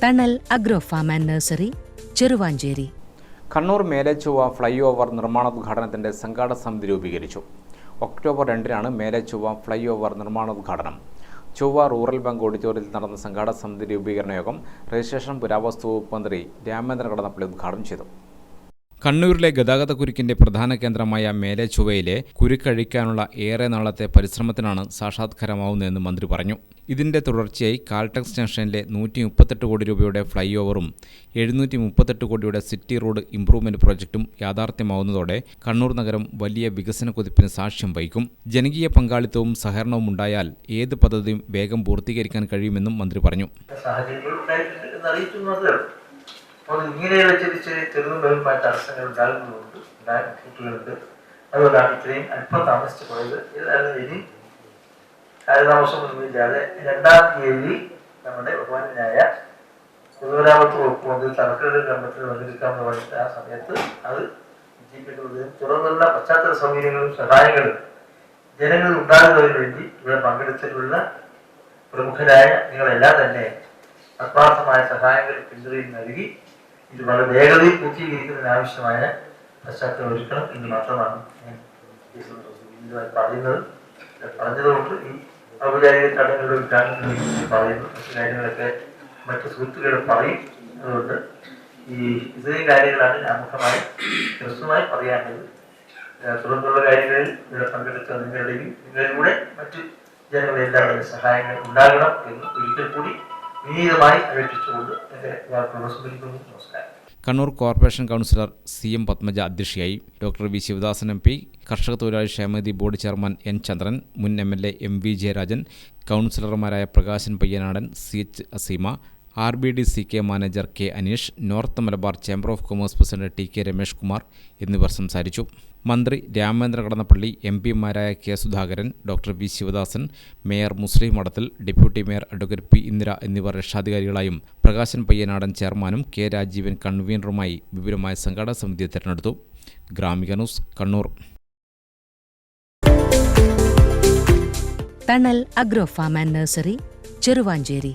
Thanal agro farm and nursery Cheruvanchery. Kannur Melachuva flyover നിർമ്മാണോദ്ഘാടനത്തിന്റെ സംഘാടക സമിതി രൂപീകരിച്ചു. ഒക്ടോബർ രണ്ടിനാണ് മേലച്ചുവ ഫ്ലൈ ഓവർ നിർമ്മാണോദ്ഘാടനം. ചൊവ്വ റൂറൽ ബാങ്ക് ഓഡിറ്റോറിയത്തിൽ നടന്ന സംഘാടക സമിതി രൂപീകരണ യോഗം രജിസ്ട്രേഷൻ പുരാവസ്തു വകുപ്പ് മന്ത്രി രാമേന്ദ്രൻ കടന്നപ്പള്ളി ഉദ്ഘാടനം ചെയ്തു. കണ്ണൂരിലെ ഗതാഗതക്കുരുക്കിന്റെ പ്രധാന കേന്ദ്രമായ മേലെ കുരുക്കഴിക്കാനുള്ള ഏറെ നാളത്തെ പരിശ്രമത്തിനാണ് സാക്ഷാത്കാരമാവുന്നതെന്ന് മന്ത്രി പറഞ്ഞു. ഇതിന്റെ തുടർച്ചയായി കാൽടെക്സ് ജംഗ്ഷനിലെ നൂറ്റി മുപ്പത്തെട്ട് കോടി രൂപയുടെ ഫ്ലൈ ഓവറും എഴുന്നൂറ്റി മുപ്പത്തെട്ട് കോടിയുടെ സിറ്റി റോഡ് ഇംപ്രൂവ്മെന്റ് പ്രോജക്റ്റും യാഥാർത്ഥ്യമാവുന്നതോടെ കണ്ണൂർ നഗരം വലിയ വികസന കുതിപ്പിന് സാക്ഷ്യം വഹിക്കും. ജനകീയ പങ്കാളിത്തവും സഹകരണവും ഉണ്ടായാൽ ഏത് പദ്ധതിയും വേഗം പൂർത്തീകരിക്കാൻ കഴിയുമെന്നും മന്ത്രി പറഞ്ഞു. അപ്പോൾ ഇങ്ങനെയുള്ള ചെറിയ ചെറിയ ചെറുതും വലുതുമായ തടസ്സങ്ങൾ ഉണ്ടാകുന്നതുകൊണ്ട് ഉണ്ടാക്കിയിട്ടുണ്ട്. അതുകൊണ്ടാണ് ഇത്രയും അല്പം താമസിച്ചു പോയത്. ഇതായിരുന്നു ഇനി കാലതാമസമൊന്നുമില്ലാതെ രണ്ടാം തീയതി നമ്മുടെ ബഹുമാനായ പൊതുമരാമത്ത് വകുപ്പ് മന്ത്രി തലക്കെട്ട് വന്നിരിക്കാൻ പറഞ്ഞിട്ട് ആ സമയത്ത് അത് വിജയിപ്പിക്കുന്നതിനും തുടർന്നുള്ള പശ്ചാത്തല സൗകര്യങ്ങളും സഹായങ്ങളും ജനങ്ങളിൽ ഉണ്ടാകുന്നതിന് വേണ്ടി ഇവിടെ പങ്കെടുത്തിട്ടുള്ള പ്രമുഖരായ നിങ്ങളെല്ലാം തന്നെ ആത്മാർത്ഥമായ സഹായങ്ങൾ പിന്തുണയും നൽകി ഇത് വളരെ വേഗതയിൽ പൂർത്തീകരിക്കുന്നതിന് ആവശ്യമായ പശ്ചാത്തലം ഒരുക്കണം എന്ന് മാത്രമാണ് പറയുന്നത്. പറഞ്ഞതുകൊണ്ട് ഈ ഔപചാരിക ചടങ്ങുകളുടെ ഉദ്ഘാടനം പറയുന്നു. മറ്റു കാര്യങ്ങളൊക്കെ മറ്റു സുഹൃത്തുക്കളോട് പറയും. അതുകൊണ്ട് ഈ ഇത്രയും കാര്യങ്ങളാണ് ആമുഖമായി ഹ്രസ്വമായി പറയാനുള്ളത്. തുടർന്നുള്ള കാര്യങ്ങളിൽ ഇവിടെ പങ്കെടുത്ത നിങ്ങളുടെയും നിങ്ങളിലൂടെ മറ്റു ജനങ്ങളെല്ലാവരുടെയും സഹായങ്ങൾ ഉണ്ടാകണം എന്ന് ഒരിക്കൽ കൂടി Kannur corporation councillor C M Padmaja അധ്യക്ഷയായി doctor V Sivadasan M P കർഷക തൊഴിലാളി ക്ഷേമനിധി ബോർഡ് ചെയർമാൻ എൻ ചന്ദ്രൻ മുൻ M L A M V Jayarajan കൗൺസിലർമാരായ Prakashan Payyanadan C H Aseema R B D C K manager K Aneesh north Malabar chamber of commerce president T K Ramesh Kumar എന്നിവർ സംസാരിച്ചു. മന്ത്രി Ramendra Kadannappally M പിമാരായ K Sudhakaran doctor V Sivadasan mayor Muslim Madathil deputy mayor advocate P Indira എന്നിവർ രക്ഷാധികാരികളായും പ്രകാശൻ പയ്യനാടൻ ചെയർമാനും K Rajeevan കൺവീനറുമായി വിപുലമായ സംഘാടക സമിതിയെ തെരഞ്ഞെടുത്തു. Gramika news Kannur. Thanal agro farm and nursery Cheruvanchery.